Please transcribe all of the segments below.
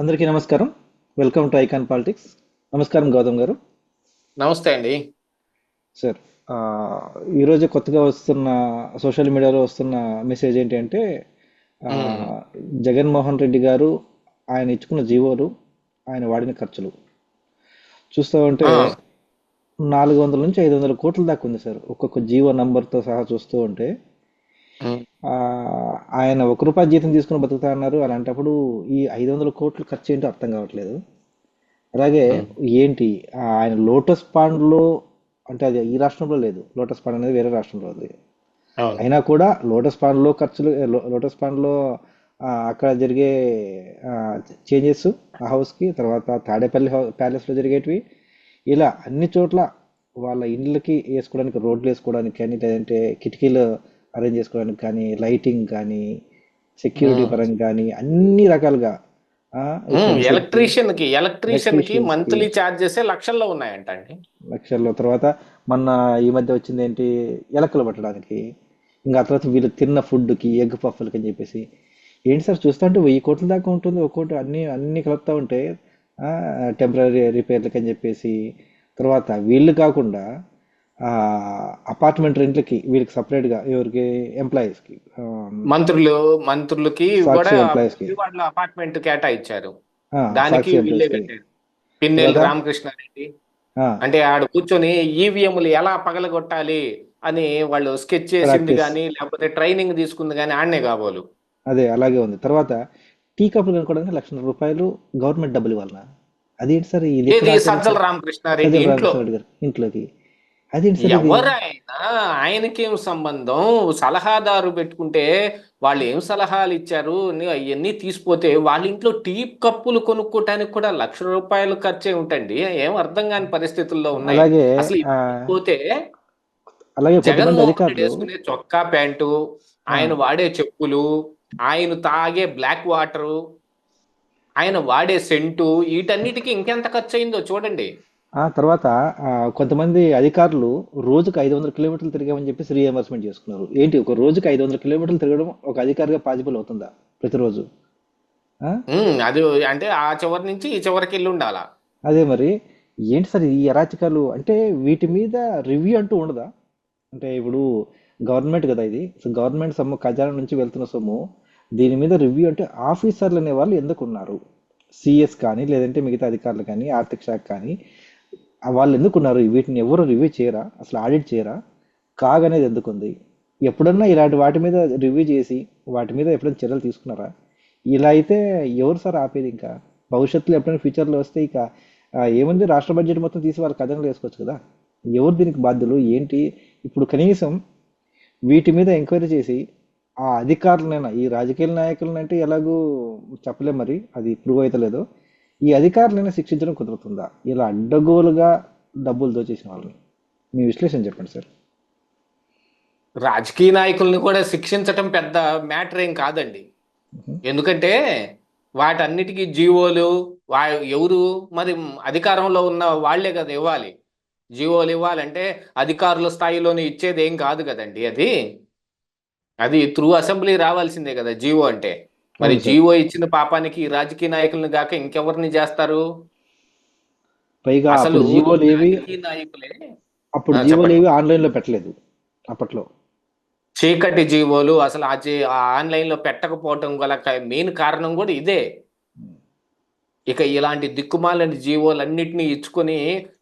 అందరికీ నమస్కారం. Welcome to icon politics నమస్కారం గౌతమ్ గారు. నమస్తే అండి. సార్ ఈరోజు కొత్తగా వస్తున్న సోషల్ మీడియాలో వస్తున్న మెసేజ్ ఏంటి అంటే జగన్మోహన్ రెడ్డి గారు ఆయన ఇచ్చుకున్న జీవోలు ఆయన వాడిన ఖర్చులు. చూస్తూ ఉంటే. నాలుగు వందల నుంచి ఐదు వందల కోట్ల దాకా ఉంది సార్ ఒక్కొక్క జీవో నంబర్తో సహా చూస్తూ ఉంటే ఆయన ఒక రూపాయి జీతం తీసుకుని బతుకుతా అన్నారు. అలాంటప్పుడు ఈ ఐదు వందల కోట్లు ఖర్చు ఏంటో అర్థం కావట్లేదు. అలాగే ఏంటి ఆయన లోటస్ పాండ్లో అంటే అది ఈ రాష్ట్రంలో లేదు. లోటస్ పాండ్ అనేది వేరే రాష్ట్రంలో ఉంది. అయినా కూడా లోటస్ పాండ్లో ఖర్చులు లోటస్ పాండ్లో అక్కడ జరిగే చేంజెస్ ఆ హౌస్కి తర్వాత తాడేపల్లి ప్యాలెస్లో జరిగేటివి ఇలా అన్ని చోట్ల వాళ్ళ ఇండ్లకి వేసుకోవడానికి రోడ్లు వేసుకోవడానికి కానీ లేదంటే కిటికీలు అరేంజ్ చేసుకోవడానికి కానీ లైటింగ్ కానీ సెక్యూరిటీ పరంగా కానీ అన్ని రకాలుగా ఎలక్ట్రీషియన్కి ఎలక్ట్రీషియన్కి. మంత్లీ లక్షల్లో ఉన్నాయంట అండి. లక్షల్లో. తర్వాత మొన్న ఈ మధ్య వచ్చింది ఏంటి ఎలకలు పట్టడానికి. ఇంకా తర్వాత వీళ్ళు తిన్న ఫుడ్కి ఎగ్ పఫ్ఫలకి అని చెప్పేసి. ఏంటి సార్ చూస్తా ఉంటే వెయ్యి కోట్ల దాకా ఉంటుంది ఒక్కోటి అన్ని అన్ని కలుపుతా ఉంటే టెంపరీ రిపేర్లకి అని చెప్పేసి. తర్వాత వీళ్ళు కాకుండా అపార్ట్మెంట్ రెంట్లకి వీళ్ళకి సపరేట్గా ఎవరికి ఎంప్లాయీస్కి మంత్రులు మంత్రులకి కి. వాళ్ళ అపార్ట్మెంట్ కేటాయించారు దానికి కదా? రామకృష్ణారెడ్డి. అంటే ఆడ కూర్చొని ఈవీఎంలు ఎలా పగలగొట్టాలి అని వాళ్ళు స్కెచ్ చేసింది. కానీ లేకపోతే ట్రైనింగ్ తీసుకుంది కానీ ఆడనే కాబోలు. అదే అలాగే ఉంది. తర్వాత టీ కప్పులు కొనుక్కోవడానికి లక్షల రూపాయలు గవర్నమెంట్ డబ్బులు ఇవ్వాలనా అదేంటి సార్ ఇది సజ్జల? రామకృష్ణారెడ్డి ఇంట్లోకి. ఇది? ఎవరైనా ఆయనకేం సంబంధం? సలహాదారు పెట్టుకుంటే వాళ్ళు ఏం సలహాలు ఇచ్చారు అవన్నీ తీసిపోతే వాళ్ళ ఇంట్లో టీ కప్పులు కొనుక్కోటానికి కూడా లక్ష రూపాయలు ఖర్చే ఉంటుంది ఏం అర్థం కాని పరిస్థితుల్లో ఉన్నాయి. అసలు పోతే జగన్మోహన్ వేసుకునే చొక్కా ప్యాంటు ఆయన వాడే చెప్పులు ఆయన తాగే బ్లాక్ వాటరు ఆయన వాడే సెంటు వీటన్నిటికీ ఇంకెంత ఖర్చు అయిందో చూడండి. ఆ తర్వాత ఆ, కొంతమంది అధికారులు రోజుకు ఐదు వందల కిలోమీటర్లు తిరిగామని చెప్పేసి రీఎంబర్స్మెంట్ చేసుకున్నారు. ఏంటి? ఒక రోజుకి ఐదు వందల కిలోమీటర్లు తిరగడం ఒక అధికారిగా పాసిబుల్ అవుతుందా ప్రతిరోజు? ఆ? ఉమ్, అది అంటే ఆ చివరి నుంచి ఈ చివరికి వెళ్ళి ఉండాలా? అదే మరి. ఏంటి సార్ ఈ అరాచకాలు? అంటే వీటి మీద రివ్యూ అంటూ ఉండదా? అంటే ఇప్పుడు గవర్నమెంట్ కదా ఇది. సో గవర్నమెంట్ సొమ్ము ఖజానా నుంచి వెళ్తున్న సొమ్ము దీని మీద రివ్యూ అంటే ఆఫీసర్లు అనే వాళ్ళు ఎందుకు ఉన్నారు? సిఎస్ కానీ లేదంటే మిగతా అధికారులు కానీ ఆర్థిక శాఖ కానీ వాళ్ళు ఎందుకున్నారు? వీటిని ఎవరు రివ్యూ చేయరా? అసలు ఆడిట్ చేయరా? కాగ్ అనేది ఎందుకుంది? ఎప్పుడన్నా ఇలాంటి వాటి మీద రివ్యూ చేసి వాటి మీద ఎప్పుడైనా చర్యలు తీసుకున్నారా? ఇలా అయితే ఎవరు సార్ ఆపేది ఇంకా? భవిష్యత్తులో ఎప్పుడైనా ఫ్యూచర్లో వస్తే ఇక ఏముంది? రాష్ట్ర బడ్జెట్ మొత్తం తీసి వాళ్ళ కథనలు వేసుకోవచ్చు కదా? ఎవరు దీనికి బాధ్యులు? ఏంటి? ఇప్పుడు కనీసం వీటి మీద ఎంక్వైరీ చేసి ఆ అధికారులనైనా ఈ రాజకీయ నాయకులనంటే ఎలాగూ చెప్పలేం మరి? అది ప్రూవ్ అవుతలేదు లేదు. ఈ అధికారులైనా శిక్షించడం కుదురుతుందా? ఇలా అడ్డగోలుగా డబ్బులు దోచేసిన వాళ్ళని. మీ విశ్లేషణ చెప్పండి సార్. రాజకీయ నాయకుల్ని కూడా శిక్షించటం పెద్ద మ్యాటర్ ఏం కాదండి. ఎందుకంటే వాటన్నిటికీ జీవోలు వా ఎవరు మరి అధికారంలో ఉన్న వాళ్ళే కదా ఇవ్వాలి. జీవోలు ఇవ్వాలంటే అధికారుల స్థాయిలోనే ఇచ్చేది ఏం కాదు కదండి అది. అది త్రూ అసెంబ్లీ రావాల్సిందే కదా జీవో అంటే. మరి. జీవో ఇచ్చిన పాపానికి రాజకీయ నాయకుల్ని కాక ఇంకెవరిని చేస్తారు పైగా అసలు అప్పుడు జీవోలు ఏవి రాజకీయ నాయకులే అప్పుడు ఆ, జీవోలు చెప్పండి. ఏవి ఆన్లైన్లో పెట్టలేదు అప్పట్లో చీకటి జీవోలు అసలు ఆ ఆన్లైన్లో పెట్టకపోవటం గల మెయిన్ కారణం కూడా ఇదే ఇక ఇలాంటి దిక్కుమాలని జీవోలన్నింటినీ ఇచ్చుకొని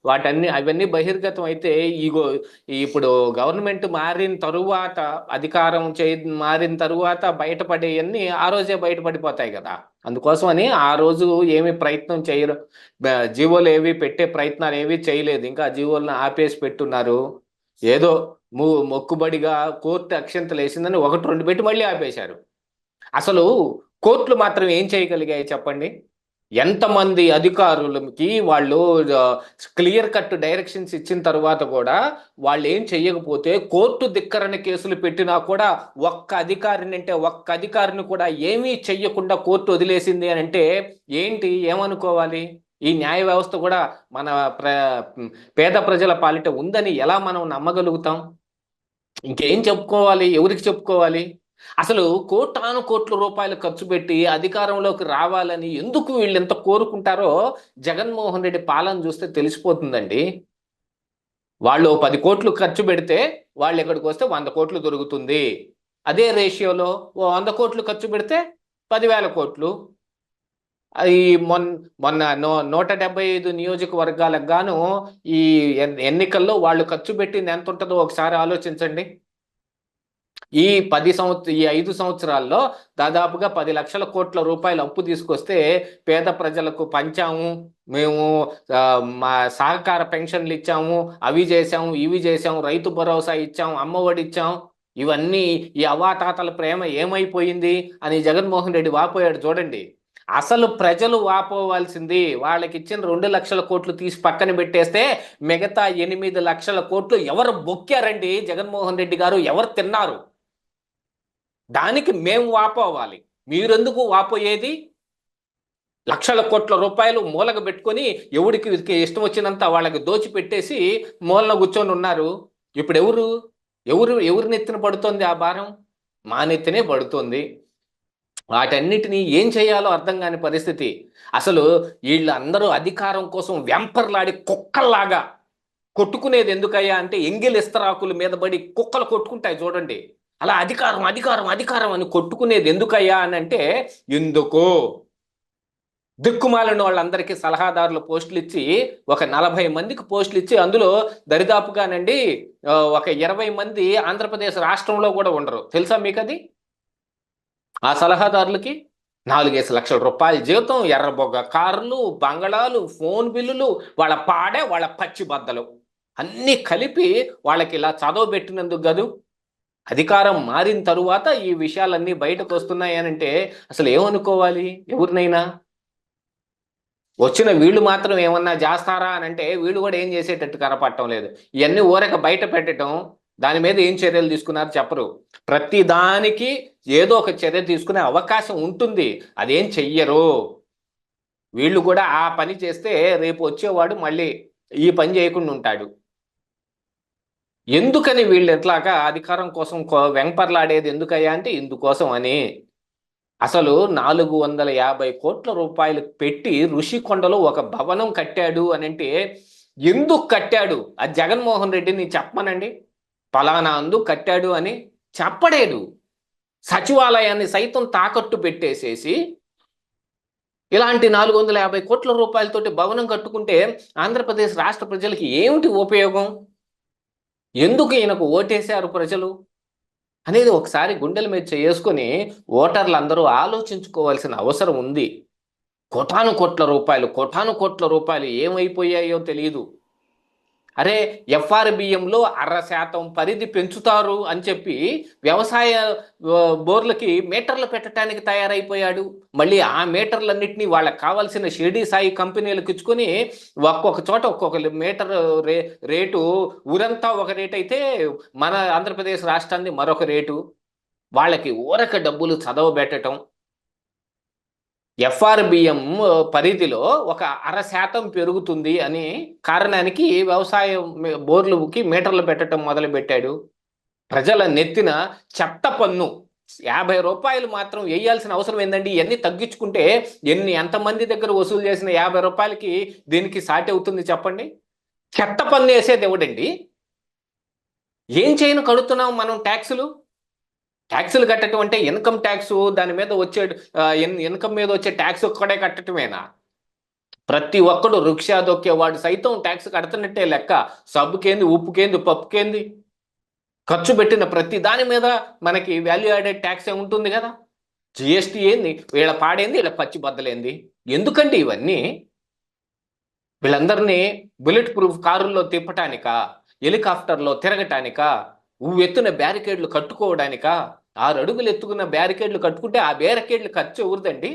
వాటన్ని అవన్నీ బహిర్గతం అయితే ఇగో ఇప్పుడు గవర్నమెంట్ మారిన తరువాత అధికారం చే మారిన తరువాత బయటపడేవన్నీ ఆ రోజే బయటపడిపోతాయి కదా. అందుకోసమని ఆ రోజు ఏమి ప్రయత్నం చేయరు. జీవోలు ఏవి పెట్టే ప్రయత్నాలు ఏవి చేయలేదు. ఇంకా జీవోలను ఆపేసి పెట్టున్నారు. ఏదో ము మొక్కుబడిగా కోర్టు అక్షంతలు వేసిందని ఒకటి రెండు పెట్టి మళ్ళీ ఆపేశారు. అసలు కోర్టులు మాత్రం ఏం చేయగలిగాయి చెప్పండి? ఎంతమంది అధికారులకి వాళ్ళు క్లియర్ కట్ డైరెక్షన్స్ ఇచ్చిన తర్వాత కూడా వాళ్ళు ఏం చెయ్యకపోతే కోర్టు ధిక్కరణ కేసులు పెట్టినా కూడా ఒక్క అధికారిని అంటే ఒక్క అధికారిని కూడా ఏమీ చెయ్యకుండా కోర్టు వదిలేసింది అని అంటే ఏంటి? ఏమనుకోవాలి? ఈ న్యాయ వ్యవస్థ కూడా మన ప్ర పేద ప్రజల పాలిట ఉందని ఎలా మనం నమ్మగలుగుతాం? ఇంకేం చెప్పుకోవాలి? ఎవరికి చెప్పుకోవాలి? అసలు కోటాను కోట్ల రూపాయలు ఖర్చు పెట్టి అధికారంలోకి రావాలని ఎందుకు వీళ్ళు ఎంత కోరుకుంటారో జగన్మోహన్ రెడ్డి పాలన చూస్తే తెలిసిపోతుందండి. వాళ్ళు పది కోట్లు ఖర్చు పెడితే వాళ్ళు ఎక్కడికి వస్తే వంద కోట్లు దొరుకుతుంది. అదే రేషియోలో ఓ వంద కోట్లు ఖర్చు పెడితే పదివేల కోట్లు. ఈ మొన్న మొన్న నూ నూట డెబ్బై ఐదు నియోజకవర్గాలకు గాను ఈ ఎన్నికల్లో వాళ్ళు ఖర్చు పెట్టింది ఎంత ఉంటుందో ఒకసారి ఆలోచించండి. ఈ పది సంవత్సర ఈ ఐదు సంవత్సరాల్లో దాదాపుగా పది లక్షల కోట్ల రూపాయలు అప్పు తీసుకొస్తే పేద ప్రజలకు పంచాము మేము మా సహకార పెన్షన్లు ఇచ్చాము అవి చేసాము ఇవి చేసాము రైతు భరోసా ఇచ్చాము అమ్మఒడి ఇచ్చాం. ఇవన్నీ ఈ అవాతాతల ప్రేమ ఏమైపోయింది అని జగన్మోహన్ రెడ్డి వాపోయాడు చూడండి. అసలు ప్రజలు వాపోవాల్సింది వాళ్ళకి ఇచ్చిన రెండు లక్షల కోట్లు తీసి పక్కన పెట్టేస్తే మిగతా ఎనిమిది లక్షల కోట్లు ఎవరు బొక్కారండి జగన్మోహన్ రెడ్డి గారు? ఎవరు తిన్నారు? దానికి మేము వాపోవాలి మీరెందుకు వాపోయేది లక్షల కోట్ల రూపాయలు మూలగ పెట్టుకొని ఎవడికి ఇష్టం వచ్చినంత వాళ్ళకి దోచి పెట్టేసి మూలన కూర్చొని ఉన్నారు. ఇప్పుడు ఎవరు ఎవరు ఎవరి నెత్తిన పడుతోంది ఆ భారం? మా నెత్తినే పడుతుంది. వాటన్నిటినీ ఏం చేయాలో అర్థం కాని పరిస్థితి. అసలు వీళ్ళందరూ అధికారం కోసం వెంపర్లాడి కుక్కల్లాగా కొట్టుకునేది ఎందుకయ్యా అంటే ఎంగిలిస్తరాకుల మీద పడి కుక్కలు కొట్టుకుంటాయి చూడండి. అలా అధికారం అధికారం అధికారం అని కొట్టుకునేది ఎందుకయ్యా అని అంటే ఎందుకు? దిక్కుమాలిన వాళ్ళందరికీ సలహాదారులు పోస్టులు ఇచ్చి ఒక నలభై మందికి పోస్టులు ఇచ్చి అందులో దరిదాపుగానండి ఒక ఇరవై మంది ఆంధ్రప్రదేశ్ రాష్ట్రంలో కూడా ఉండరు. తెలుసా మీకు అది ఆ సలహాదారులకి నాలుగేసి లక్షల రూపాయల జీతం ఎర్రబొగ్గ కార్లు బంగళాలు ఫోన్ బిల్లులు వాళ్ళ పాడే వాళ్ళ పచ్చి బద్దలు. అన్నీ కలిపి వాళ్ళకి ఇలా చదవబెట్టినందుకు కాదు. అధికారం మారిన తరువాత ఈ విషయాలన్నీ బయటకు వస్తున్నాయనంటే అసలు ఏమనుకోవాలి? ఎవరినైనా? వచ్చిన వీళ్ళు మాత్రం ఏమన్నా చేస్తారా అని అంటే వీళ్ళు కూడా ఏం చేసేటట్టు కనపడటం లేదు. ఇవన్నీ ఊరక బయట పెట్టడం దాని మీద ఏం చర్యలు తీసుకున్నారు చెప్పరు. ప్రతి దానికి ఏదో ఒక చర్య తీసుకునే అవకాశం ఉంటుంది. అదేం చెయ్యరు. వీళ్ళు కూడా ఆ పని చేస్తే రేపు వచ్చేవాడు మళ్ళీ ఈ పని చేయకుండా ఉంటాడు. ఎందుకని వీళ్ళు ఎట్లాగా అధికారం కోసం కో- వెంపర్లాడేది ఎందుకయ్యా అంటే ఇందుకోసం అని. అసలు నాలుగు వందల యాభై కోట్ల రూపాయలు పెట్టి ఋషికొండలో ఒక భవనం కట్టాడు అని అంటే ఎందుకు కట్టాడు? ఆ జగన్మోహన్ రెడ్డిని చెప్పమనండి. పలానా అందు కట్టాడు అని చెప్పడేదు సచివాలయాన్ని సైతం తాకట్టు పెట్టేసేసి ఇలాంటి నాలుగు వందల యాభై కోట్ల రూపాయలతోటి భవనం కట్టుకుంటే ఆంధ్రప్రదేశ్ రాష్ట్ర ప్రజలకి ఏమిటి ఉపయోగం? ఎందుకు ఈయనకు ఓటేశారు ప్రజలు? అనేది ఒకసారి గుండెల మీద చేసుకుని ఓటర్లు అందరూ ఆలోచించుకోవాల్సిన అవసరం ఉంది. కోటాను కోట్ల రూపాయలు కోటాను కోట్ల రూపాయలు ఏమైపోయాయో తెలియదు అరే ఎఫ్ఆర్బిఎంలో అర శాతం పరిధి పెంచుతారు అని చెప్పి వ్యవసాయ బోర్లకి మీటర్లు పెట్టడానికి తయారైపోయాడు. మళ్ళీ ఆ మీటర్లన్నింటినీ వాళ్ళకి కావాల్సిన షిర్డీ సాయి కంపెనీలకు ఇచ్చుకొని ఒక్కొక్క చోట ఒక్కొక్క మీటర్ రే రేటు ఊరంతా ఒక రేట్ అయితే మన ఆంధ్రప్రదేశ్ రాష్ట్రాన్ని మరొక రేటు. వాళ్ళకి ఊరక డబ్బులు చదవబెట్టడం ఎఫ్ఆర్బిఎం పరిధిలో ఒక అర శాతం పెరుగుతుంది అని కారణానికి వ్యవసాయ బోర్లుకి మీటర్లు పెట్టడం మొదలు పెట్టాడు ప్రజల నెత్తిన చెత్త పన్ను యాభై రూపాయలు మాత్రం వేయాల్సిన అవసరం ఏందండి? ఇవన్నీ తగ్గించుకుంటే ఎన్ని ఎంతమంది దగ్గర వసూలు చేసిన యాభై రూపాయలకి దీనికి సాటి అవుతుంది చెప్పండి? చెత్త పన్ను వేసేది ఎవడండి? ఏం చేయను కడుతున్నాం మనం ట్యాక్సులు? ట్యాక్సులు కట్టడం అంటే ఇన్కమ్ ట్యాక్స్ దాని మీద వచ్చే ఇన్కమ్ మీద వచ్చే ట్యాక్స్ ఒక్కడే కట్టడమేనా ప్రతి ఒక్కడు రిక్షా దొక్కేవాడు సైతం ట్యాక్స్ కడుతున్నట్టే లెక్క. సబ్బుకేంది ఉప్పుకేంది పప్పుకేంది? ఖర్చు పెట్టిన ప్రతి దాని మీద మనకి వాల్యూ యాడెడ్ ట్యాక్స్ ఉంటుంది కదా. జిఎస్టీ ఏంది? వీళ్ళ పాడేంది వీళ్ళ పచ్చి బద్దలేంది? ఎందుకండి ఇవన్నీ? వీళ్ళందరినీ బుల్లెట్ ప్రూఫ్ కారుల్లో తిప్పటానికా? హెలికాప్టర్లో తిరగటానికా? ఎత్తున బ్యారికేడ్లు కట్టుకోవడానికా? ఆరు అడుగులు ఎత్తుకున్న బ్యారికేడ్లు కట్టుకుంటే ఆ బ్యారికేడ్లు ఖర్చు ఎవరిదండి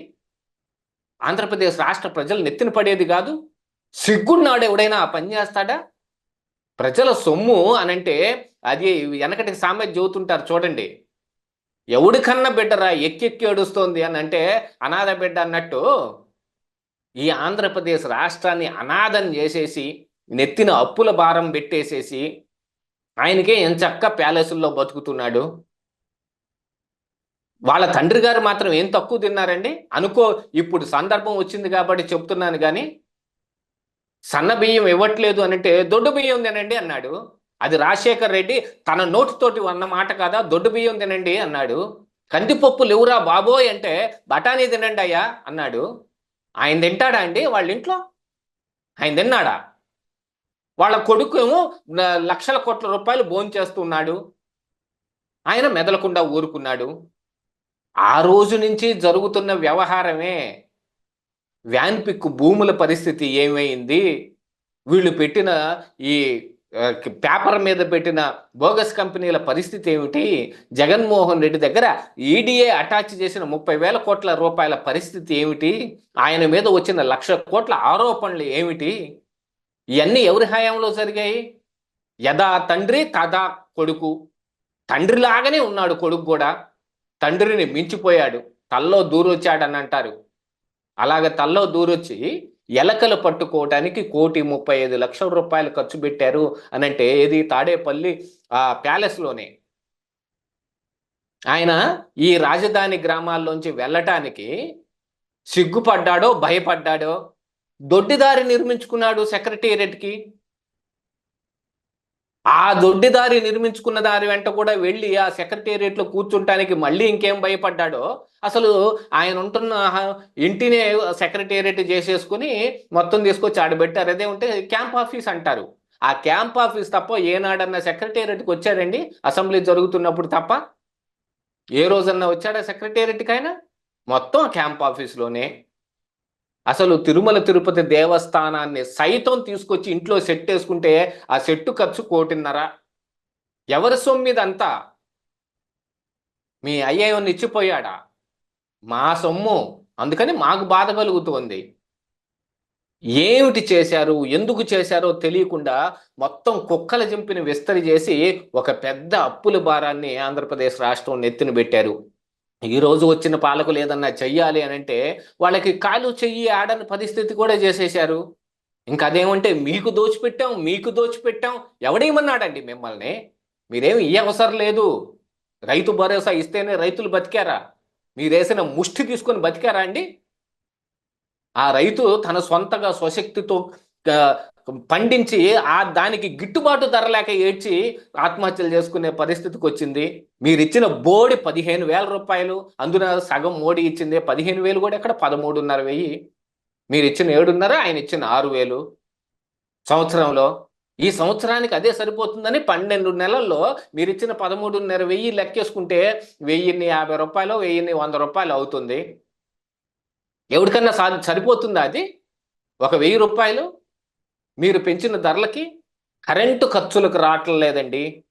ఆంధ్రప్రదేశ్ రాష్ట్ర ప్రజలు నెత్తిన పడేది కాదు. సిగ్గున్నాడు ఎవడైనా ఆ పని చేస్తాడా? ప్రజల సొమ్ము అనంటే అది వెనకటికి సామెత చదువుతుంటారు చూడండి. ఎవడికన్నా బిడ్డరా ఎక్కెక్కి ఏడుస్తోంది అని అంటే అనాథ బిడ్డ అన్నట్టు ఈ ఆంధ్రప్రదేశ్ రాష్ట్రాన్ని అనాథం చేసేసి నెత్తిన అప్పుల భారం పెట్టేసేసి ఆయనకే ఎంచక్క ప్యాలెసుల్లో బతుకుతున్నాడు? వాళ్ళ తండ్రి గారు మాత్రం ఏం తక్కువ తిన్నారండి? అనుకో ఇప్పుడు సందర్భం వచ్చింది కాబట్టి చెప్తున్నాను కానీ సన్న బియ్యం ఇవ్వట్లేదు అని అంటే దొడ్డు బియ్యం తినండి అన్నాడు. అది రాజశేఖర్ రెడ్డి తన నోటితోటి అన్న మాట కాదా? దొడ్డు బియ్యం తినండి అన్నాడు. కందిపప్పు లేవురా బాబోయ్ అంటే బఠానీ తినండి అయ్యా అన్నాడు. ఆయన తింటాడా అండి వాళ్ళ ఇంట్లో ఆయన తిన్నాడా? వాళ్ళ కొడుకు ఏమో న- లక్షల కోట్ల రూపాయలు భోంచేస్తున్నాడు. ఆయన మెదలకుండా ఊరుకున్నాడు. ఆ రోజు నుంచి జరుగుతున్న వ్యవహారమే. వ్యాన్ పిక్ భూముల పరిస్థితి ఏమైంది? వీళ్ళు పెట్టిన ఈ పేపర్ మీద పెట్టిన బోగస్ కంపెనీల పరిస్థితి ఏమిటి? జగన్మోహన్ రెడ్డి దగ్గర ఈడీఏ అటాచ్ చేసిన ముప్పై వేల కోట్ల రూపాయల పరిస్థితి ఏమిటి? ఆయన మీద వచ్చిన లక్ష కోట్ల ఆరోపణలు ఏమిటి? ఇవన్నీ ఎవరి హయాంలో జరిగాయి? యథా తండ్రి తదా కొడుకు. తండ్రిలాగానే ఉన్నాడు కొడుకు కూడా. తండ్రిని మించిపోయాడు. తల్లో దూరొచ్చాడని అంటారు. అలాగ తల్లో దూరొచ్చి ఎలకలు పట్టుకోవడానికి కోటి ముప్పై ఐదు లక్షల రూపాయలు ఖర్చు పెట్టారు అని అంటే ఏది? తాడేపల్లి ఆ ప్యాలెస్లోనే ఆయన ఈ రాజధాని గ్రామాల్లోంచి వెళ్ళటానికి సిగ్గుపడ్డాడో భయపడ్డాడో దొడ్డిదారి నిర్మించుకున్నాడు సెక్రటేరియట్కి. ఆ దొడ్డిదారి నిర్మించుకున్న దారి వెంట కూడా వెళ్ళి ఆ సెక్రటేరియట్లో కూర్చుంటానికి మళ్ళీ ఇంకేం భయపడ్డాడో అసలు ఆయన ఉంటున్న ఇంటినే సెక్రటేరియట్ చేసేసుకుని మొత్తం తీసుకొచ్చి ఆడబెట్టారు. అదే ఉంటే క్యాంప్ ఆఫీస్ అంటారు. ఆ క్యాంప్ ఆఫీస్ తప్ప ఏనాడన్నా సెక్రటేరియట్కి వచ్చారండి? అసెంబ్లీ జరుగుతున్నప్పుడు తప్ప? ఏ రోజన్నా వచ్చాడా సెక్రటేరియట్కి ఆయన? మొత్తం క్యాంప్ ఆఫీస్లోనే. అసలు తిరుమల తిరుపతి దేవస్థానాన్ని సైతం తీసుకొచ్చి ఇంట్లో సెట్ వేసుకుంటే ఆ సెట్టు ఖర్చు కోటిన్నర. ఎవరి సొమ్మిదంతా మీ అయ్యయ్యని ఇచ్చిపోయాడా? మా సొమ్ము. అందుకని మాకు బాధ కలుగుతోంది. ఏమిటి చేశారు? ఎందుకు చేశారో తెలియకుండా మొత్తం కుక్కల జింపిని విస్తరి చేసి ఒక పెద్ద అప్పుల భారాన్ని ఆంధ్రప్రదేశ్ రాష్ట్రం నెత్తిన పెట్టారు. ఈ రోజు వచ్చిన పాలకులు ఏదన్నా చెయ్యాలి అని అంటే వాళ్ళకి కాలు చెయ్యి ఆడని పరిస్థితి కూడా చేసేశారు. ఇంకా అదేమంటే మీకు దోచిపెట్టాం మీకు దోచిపెట్టాం ఎవడేమన్నాడండి మిమ్మల్ని? మీరేమి ఈ అవసరం లేదు. రైతు భరోసా ఇస్తేనే రైతులు బతికారా? మీరేసిన ముష్టి తీసుకొని బతికారా అండి? ఆ రైతు తన సొంతగా స్వశక్తితో పండించి ఆ దానికి గిట్టుబాటు ధర లేక ఏడ్చి ఆత్మహత్యలు చేసుకునే పరిస్థితికి వచ్చింది. మీరు ఇచ్చిన బోడి పదిహేను వేల రూపాయలు అందున సగం మోడీ ఇచ్చింది పదిహేను వేలు కూడా ఎక్కడ? పదమూడున్నర వెయ్యి. మీరు ఇచ్చిన ఏడున్నర ఆయన ఇచ్చిన ఆరు వేలు. సంవత్సరంలో ఈ సంవత్సరానికి అదే సరిపోతుందని పన్నెండు నెలల్లో మీరు ఇచ్చిన పదమూడున్నర వెయ్యి లెక్కేసుకుంటే వెయ్యిన్ని యాభై రూపాయలు వెయ్యిన్ని వంద రూపాయలు అవుతుంది. ఎవరికన్నా సా సరిపోతుందా అది? ఒక వెయ్యి రూపాయలు మీరు పెంచిన ధరలకి కరెంటు ఖర్చులకు రావటం లేదండి.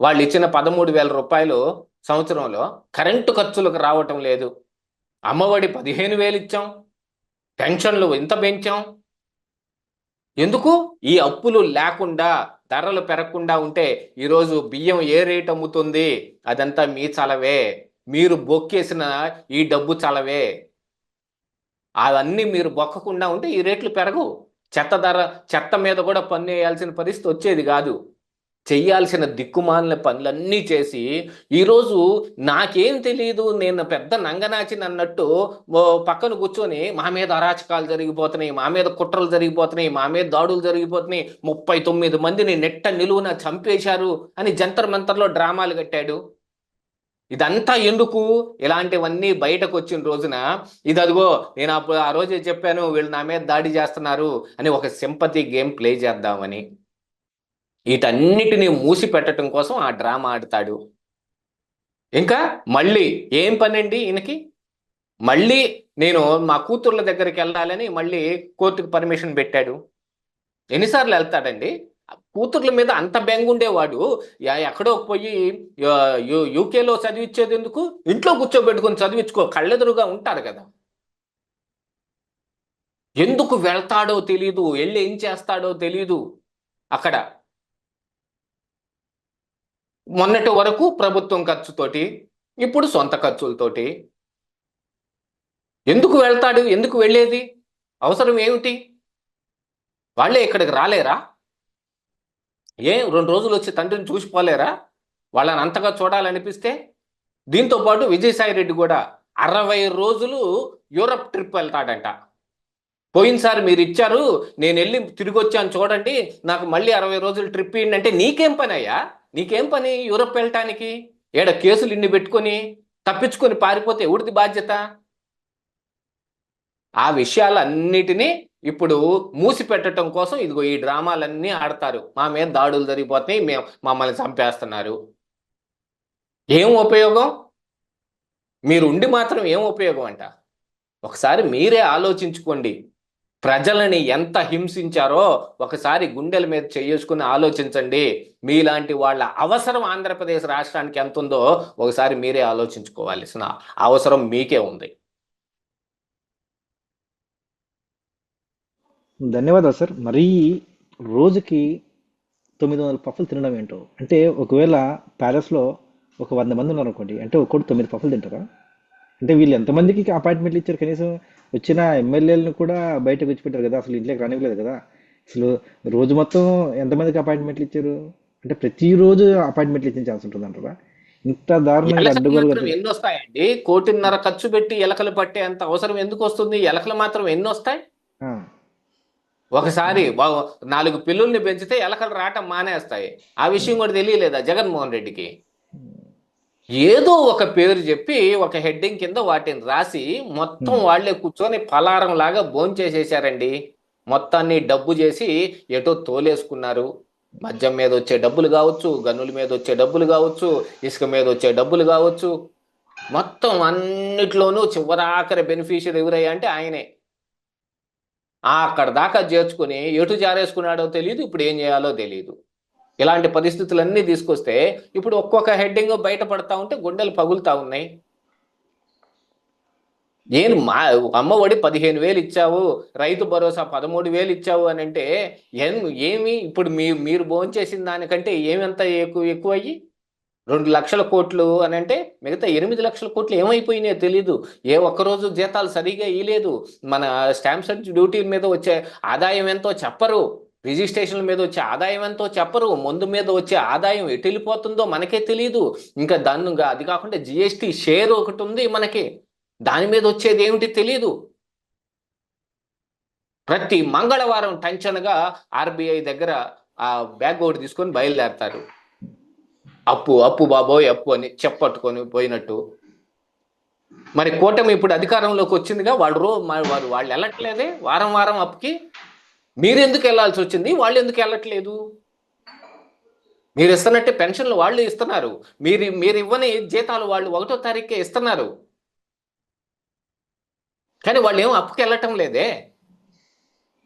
వాళ్ళు ఇచ్చిన పదమూడు వేల రూపాయలు సంవత్సరంలో కరెంటు ఖర్చులకు రావటం లేదు. అమ్మఒడి పదిహేను వేలు ఇచ్చాం. పెన్షన్లు ఇంత పెంచాం. ఎందుకు? ఈ అప్పులు లేకుండా ధరలు పెరగకుండా ఉంటే ఈరోజు బియ్యం ఏ రేట్ అమ్ముతుంది? అదంతా మీ చలవే. మీరు బొక్కేసిన ఈ డబ్బు చలవే. అవన్నీ మీరు బొక్కకుండా ఉంటే ఈ రేట్లు పెరగవు. చెత్త ధర చెత్త మీద కూడా పన్ను వేయాల్సిన పరిస్థితి వచ్చేది కాదు. చెయ్యాల్సిన దిక్కుమాలిన పనులన్నీ చేసి ఈరోజు నాకేం తెలియదు నేను పెద్ద నంగనాచిని అన్నట్టు ఓ పక్కన కూర్చొని మా మీద అరాచకాలు జరిగిపోతున్నాయి మా మీద కుట్రలు జరిగిపోతున్నాయి మా మీద దాడులు జరిగిపోతున్నాయి ముప్పై తొమ్మిది మందిని నెట్ట నిలువున చంపేశారు అని జంతర్ మంతర్లో డ్రామాలు కట్టాడు. ఇదంతా ఎందుకు? ఇలాంటివన్నీ బయటకు వచ్చిన రోజున ఇది అదిగో నేను అప్పుడు ఆ రోజే చెప్పాను వీళ్ళు నా మీద దాడి చేస్తున్నారు అని ఒక సింపతి గేమ్ ప్లే చేద్దామని. వీటన్నిటిని మూసి పెట్టడం కోసం ఆ డ్రామా ఆడతాడు. ఇంకా మళ్ళీ ఏం పనండి ఈయనకి? మళ్ళీ నేను మా కూతుర్ల దగ్గరికి వెళ్ళాలని మళ్ళీ కోర్టుకు పర్మిషన్ పెట్టాడు. ఎన్నిసార్లు వెళ్తాడండి? కూతుర్ల మీద అంత బెంగుండేవాడు. ఎక్కడో పోయి యూకేలో చదివించేది ఎందుకు? ఇంట్లో కూర్చోబెట్టుకొని చదివించుకో కళ్ళెదురుగా ఉంటారు కదా. ఎందుకు వెళ్తాడో తెలీదు వెళ్ళి ఏం చేస్తాడో తెలీదు. అక్కడ మొన్నటి వరకు ప్రభుత్వం ఖర్చుతోటి ఇప్పుడు సొంత ఖర్చులతోటి. ఎందుకు వెళ్తాడు? ఎందుకు వెళ్ళేది? అవసరం ఏమిటి? వాళ్ళే ఇక్కడికి రాలేరా? ఏం రెండు రోజులు వచ్చి తండ్రిని చూసిపోలేరా వాళ్ళని అంతగా చూడాలనిపిస్తే దీంతో పాటు విజయసాయి రెడ్డి కూడా అరవై రోజులు యూరప్ ట్రిప్ వెళ్తాడంట. పోయినసారి మీరు ఇచ్చారు నేను వెళ్ళి తిరిగి వచ్చాను చూడండి నాకు మళ్ళీ అరవై రోజులు ట్రిప్ ఇవ్వండి అంటే నీకేం పని అయ్యా? నీకేం పని యూరప్ వెళ్ళటానికి? ఏడ కేసులు ఇన్ని పెట్టుకొని తప్పించుకొని పారిపోతే ఎవరిది బాధ్యత? ఆ విషయాలన్నిటినీ ఇప్పుడు మూసిపెట్టడం కోసం ఇదిగో ఈ డ్రామాలన్నీ ఆడతారు. మా మీద దాడులు జరిగిపోతున్నాయి. మేము మమ్మల్ని చంపేస్తున్నారు. ఏం ఉపయోగం? మీరు ఉండి మాత్రం ఏం ఉపయోగం అంట? ఒకసారి మీరే ఆలోచించుకోండి. ప్రజలని ఎంత హింసించారో ఒకసారి గుండెల మీద చేసుకుని ఆలోచించండి. మీలాంటి వాళ్ళ అవసరం ఆంధ్రప్రదేశ్ రాష్ట్రానికి ఎంత ఉందో ఒకసారి మీరే ఆలోచించుకోవాల్సిన అవసరం మీకే ఉంది. ధన్యవాదాలు సార్. మరీ రోజుకి తొమ్మిది వందల పఫ్ఫులు తినడం ఏంటో? అంటే ఒకవేళ ప్యాలెస్లో ఒక వంద మంది ఉన్నారు అనుకోండి అంటే ఒక్కడు తొమ్మిది పఫ్ఫులు తింటారా? అంటే వీళ్ళు ఎంతమందికి అపాయింట్మెంట్లు ఇచ్చారు? కనీసం వచ్చిన ఎమ్మెల్యేలను కూడా బయటకు వచ్చిపెట్టారు కదా అసలు ఇంట్లోకి రానివ్వలేదు కదా. అసలు రోజు మొత్తం ఎంతమందికి అపాయింట్మెంట్లు ఇచ్చారు? అంటే ప్రతిరోజు అపాయింట్మెంట్లు ఇచ్చే ఛాన్స్ ఉంటుంది అంటారా? ఇంత దారుణంగా మాత్రం ఎన్ని వస్తాయండి? కోటిన్నర ఖర్చు పెట్టి ఎలకలు పట్టే అంత అవసరం ఎందుకు వస్తుంది? ఎలకలు మాత్రం ఎన్ని వస్తాయి? ఒకసారి నాలుగు పిల్లుల్ని పెంచితే ఎలకలు రావటం మానేస్తాయి. ఆ విషయం కూడా తెలియలేదా జగన్మోహన్ రెడ్డికి? ఏదో ఒక పేరు చెప్పి ఒక హెడ్డింగ్ కింద వాటిని రాసి మొత్తం వాళ్ళే కూర్చొని పలారం లాగా భోంచేసేసారండి. మొత్తాన్ని డబ్బు చేసి ఎటో తోలేసుకున్నారు. మద్యం మీద వచ్చే డబ్బులు కావచ్చు గనుల మీద వచ్చే డబ్బులు కావచ్చు ఇసుక మీద వచ్చే డబ్బులు కావచ్చు. మొత్తం అన్నిట్లోనూ చివరాఖరి బెనిఫిషియర్ ఎవరయ్యా అంటే ఆయనే. అక్కడ దాకా చేర్చుకుని ఎటు జారేసుకున్నాడో తెలియదు ఇప్పుడు ఏం చేయాలో తెలియదు ఇలాంటి పరిస్థితులన్నీ తీసుకొస్తే ఇప్పుడు ఒక్కొక్క హెడ్డింగ్ బయటపడతా ఉంటే గుండెలు పగులుతా ఉన్నాయి. నేను మా అమ్మ ఒడి పదిహేను వేలు ఇచ్చావు రైతు భరోసా పదమూడు వేలు ఇచ్చావు అని అంటే ఏమి? ఇప్పుడు మీ మీరు భోంచేసిన దానికంటే ఏమంత ఎక్కువ ఎక్కువ అయ్యి రెండు లక్షల కోట్లు అని అంటే మిగతా ఎనిమిది లక్షల కోట్లు ఏమైపోయినాయో తెలీదు. ఏ ఒక్కరోజు జీతాలు సరిగా ఇయలేదు మన స్టాంప్స్ అండ్ డ్యూటీ మీద వచ్చే ఆదాయం ఎంతో చెప్పరు. రిజిస్ట్రేషన్ల మీద వచ్చే ఆదాయం ఎంతో చెప్పరు. ముందు మీద వచ్చే ఆదాయం ఎటు వెళ్ళిపోతుందో మనకే తెలియదు ఇంకా దాన్ని అది కాకుండా జిఎస్టి షేర్ ఒకటి ఉంది మనకి. దాని మీద వచ్చేది ఏమిటి తెలియదు ప్రతి మంగళవారం టెన్షన్గా ఆర్బీఐ దగ్గర ఆ బ్యాగ్ ఒకటి తీసుకొని బయలుదేరతారు. అప్పు అప్పు బాబోయ్ అప్పు అని చెప్పట్టుకొని పోయినట్టు. మరి కూటమి ఇప్పుడు అధికారంలోకి వచ్చిందిగా వాళ్ళు రో వారు వాళ్ళు వెళ్ళట్లేదే వారం వారం అప్పుకి. మీరు ఎందుకు వెళ్ళాల్సి వచ్చింది? వాళ్ళు ఎందుకు వెళ్ళట్లేదు? మీరు ఇస్తున్నట్టే పెన్షన్లు వాళ్ళు ఇస్తున్నారు. మీరు మీరు ఇవ్వని జీతాలు వాళ్ళు ఒకటో తారీఖుకే ఇస్తున్నారు. కానీ వాళ్ళు ఏం అప్పుకి వెళ్ళటం లేదే.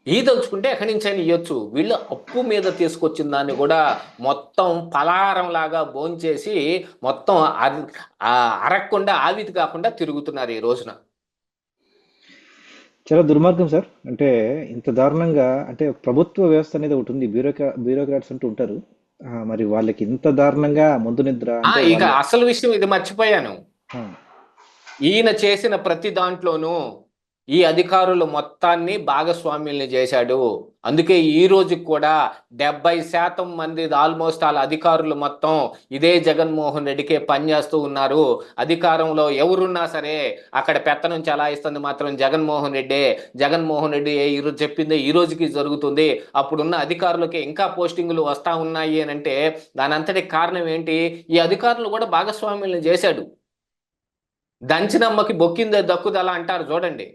ఈ దలుచుకుంటే ఎక్కడి నుంచి అయినా ఇవ్వచ్చు వీళ్ళు అప్పు మీద తీసుకొచ్చిన దాన్ని కూడా మొత్తం పలారం లాగా భోంచేసి మొత్తం అరగకుండా ఆవితి కాకుండా తిరుగుతున్నారు ఈ రోజున. చాలా దుర్మార్గం సార్. అంటే ఇంత దారుణంగా అంటే ప్రభుత్వ వ్యవస్థ అనేది ఒకటి ఉంది. బ్యూరోక్రా బ్యూరోక్రాట్స్ అంటూ ఉంటారు. మరి వాళ్ళకి ఇంత దారుణంగా మందు నిద్ర ఇక అసలు విషయం ఇది మర్చిపోయాను. ఈయన చేసిన ప్రతి దాంట్లోనూ ఈ అధికారులు మొత్తాన్ని భాగస్వామ్యుల్ని చేశాడు. అందుకే ఈ రోజుకి కూడా డెబ్బై శాతం మంది ఆల్మోస్ట్ వాళ్ళ అధికారులు మొత్తం ఇదే జగన్మోహన్ రెడ్డికే పనిచేస్తూ ఉన్నారు. అధికారంలో ఎవరున్నా సరే అక్కడ పెత్తనం చలాయిస్తుంది మాత్రం జగన్మోహన్ రెడ్డే. జగన్మోహన్ రెడ్డి ఏ ఈరోజు చెప్పిందే ఈ రోజుకి జరుగుతుంది. అప్పుడున్న అధికారులకి ఇంకా పోస్టింగులు వస్తూ ఉన్నాయి అని అంటే దాని అంతటి కారణం ఏంటి? ఈ అధికారులు కూడా భాగస్వామ్యులను చేశాడు. దంచినమ్మకి బొక్కిందే దక్కుదల అంటారు చూడండి.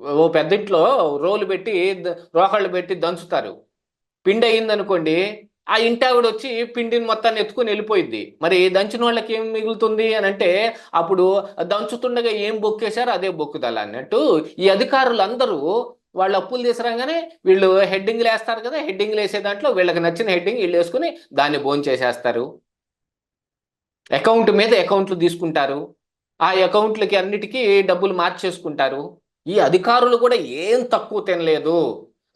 ఓ పెద్ద ఇంట్లో రోలు పెట్టి రోకళ్ళు పెట్టి దంచుతారు. పిండి అయింది అనుకోండి ఆ ఇంటి ఆవిడ వచ్చి పిండిని మొత్తాన్ని ఎత్తుకుని వెళ్ళిపోయింది మరి దంచిన వాళ్ళకి ఏం మిగులుతుంది అని అంటే అప్పుడు దంచుతుండగా ఏం బొక్కేశారో? అదే బొక్కుదల అన్నట్టు ఈ అధికారులు అందరూ వాళ్ళు అప్పులు తీసుకురాగానే వీళ్ళు హెడ్డింగ్లు వేస్తారు కదా హెడ్డింగ్లు వేసే దాంట్లో వీళ్ళకి నచ్చిన హెడ్డింగ్ వీళ్ళు వేసుకుని దాన్ని భోంచేసేస్తారు. అకౌంట్ మీద అకౌంట్లు తీసుకుంటారు. ఆ అకౌంట్లకి అన్నిటికీ డబ్బులు మార్చేసుకుంటారు. ఈ అధికారులు కూడా ఏం తక్కువ తినలేదు.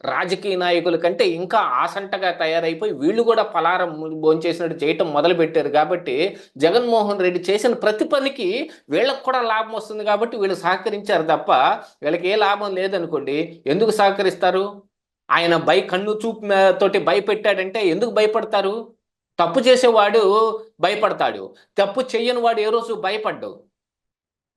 రాజకీయ నాయకుల కంటే ఇంకా ఆసంటగా తయారైపోయి వీళ్ళు కూడా పలారం భోంచేసినట్టు చేయటం మొదలు పెట్టారు కాబట్టి జగన్మోహన్ రెడ్డి చేసిన ప్రతి పనికి వీళ్ళకి కూడా లాభం వస్తుంది కాబట్టి వీళ్ళు సహకరించారు తప్ప వీళ్ళకి ఏ లాభం లేదనుకోండి. ఎందుకు సహకరిస్తారు? ఆయన భయ కన్ను చూపు తోటి భయపెట్టాడంటే ఎందుకు భయపడతారు? తప్పు చేసేవాడు భయపడతాడు. తప్పు చెయ్యని వాడు ఏ రోజు భయపడ్డావు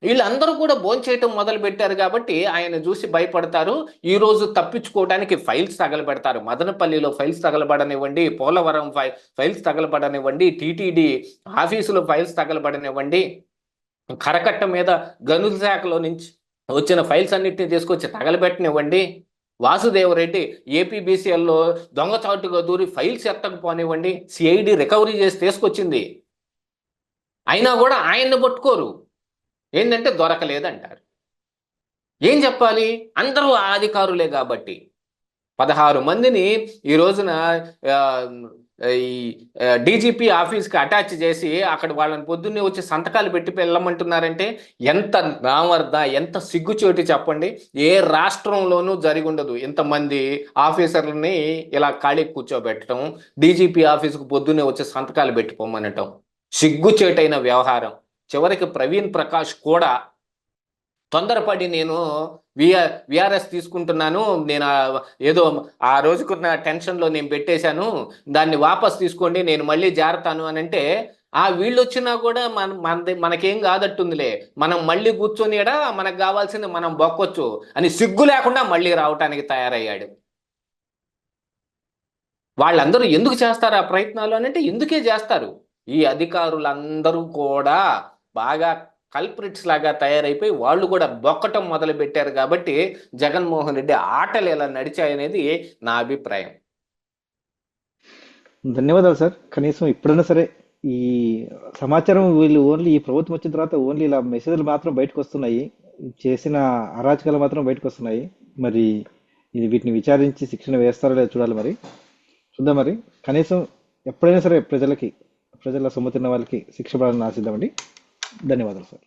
వీళ్ళందరూ కూడా భోంచేయటం మొదలు పెట్టారు కాబట్టి ఆయన చూసి భయపడతారు. ఈ రోజు తప్పించుకోవడానికి ఫైల్స్ తగలబెడతారు. మదనపల్లిలో ఫైల్స్ తగలబడనివ్వండి. పోలవరం ఫై ఫైల్స్ తగలబడనివ్వండి. టీటీడీ ఆఫీసులో ఫైల్స్ తగలబడనివ్వండి. కరకట్ట మీద గనుల శాఖలో నుంచి వచ్చిన ఫైల్స్ అన్నిటిని తీసుకొచ్చి తగలబెట్టనివ్వండి. వాసుదేవరెడ్డి ఏపీబీసీఎల్లో దొంగచాటుగా దూరి ఫైల్స్ ఎత్తకపోనివ్వండి. సిఐడి రికవరీ చేసి తీసుకొచ్చింది. అయినా కూడా ఆయన్ని పట్టుకోరు. ఏంటంటే దొరకలేదంటారు. ఏం చెప్పాలి? అందరూ అధికారులే కాబట్టి. పదహారు మందిని ఈ రోజున ఈ డీజీపీ ఆఫీస్కి అటాచ్ చేసి అక్కడ వాళ్ళని పొద్దున్నే వచ్చి సంతకాలు పెట్టి వెళ్ళమంటున్నారంటే ఎంత నామర్ద ఎంత సిగ్గుచోటి చెప్పండి. ఏ రాష్ట్రంలోనూ జరిగి ఉండదు ఇంతమంది ఆఫీసర్లని ఇలా ఖాళీ కూర్చోబెట్టడం డీజీపీ ఆఫీస్కు పొద్దున్నే వచ్చి సంతకాలు పెట్టిపోమనటం సిగ్గుచేటైన వ్యవహారం. చివరికి ప్రవీణ్ ప్రకాష్ కూడా తొందరపడి నేను విఆర్ విఆర్ఎస్ తీసుకుంటున్నాను. నేను ఏదో ఆ రోజుకున్న టెన్షన్లో నేను పెట్టేశాను. దాన్ని వాపస్ తీసుకోండి నేను మళ్ళీ జారుతాను అని అంటే ఆ వీళ్ళు వచ్చినా కూడా మన మనది మనకేం కాదట్టుందిలే. మనం మళ్ళీ కూర్చొనిడా మనకు కావాల్సింది మనం బొక్కొచ్చు అని సిగ్గు లేకుండా మళ్ళీ రావటానికి తయారయ్యాడు. వాళ్ళందరూ ఎందుకు చేస్తారు ఆ ప్రయత్నాలు అని అంటే ఎందుకే చేస్తారు. ఈ అధికారులందరూ కూడా బాగా కల్ప్రిట్స్ లాగా తయారైపోయి వాళ్ళు కూడా బొక్కటం మొదలు పెట్టారు కాబట్టి జగన్మోహన్ రెడ్డి ఆటలు ఎలా నడిచాయనేది నా అభిప్రాయం. ధన్యవాదాలు సార్. కనీసం ఇప్పుడైనా సరే ఈ సమాచారం వీళ్ళు ఓన్లీ ఈ ప్రభుత్వం వచ్చిన తర్వాత ఓన్లీ ఇలా మెసేజ్లు మాత్రం బయటకు వస్తున్నాయి. చేసిన అరాచకాలు మాత్రం బయటకు వస్తున్నాయి. మరి ఇది వీటిని విచారించి శిక్షణ వేస్తారో లేదో చూడాలి మరి. చూద్దాం మరి. కనీసం ఎప్పుడైనా సరే ప్రజలకి ప్రజల సొమ్ము తిన్న వాళ్ళకి శిక్ష పడాలని ఆశిద్దామండి. ధన్యవాదాలు సార్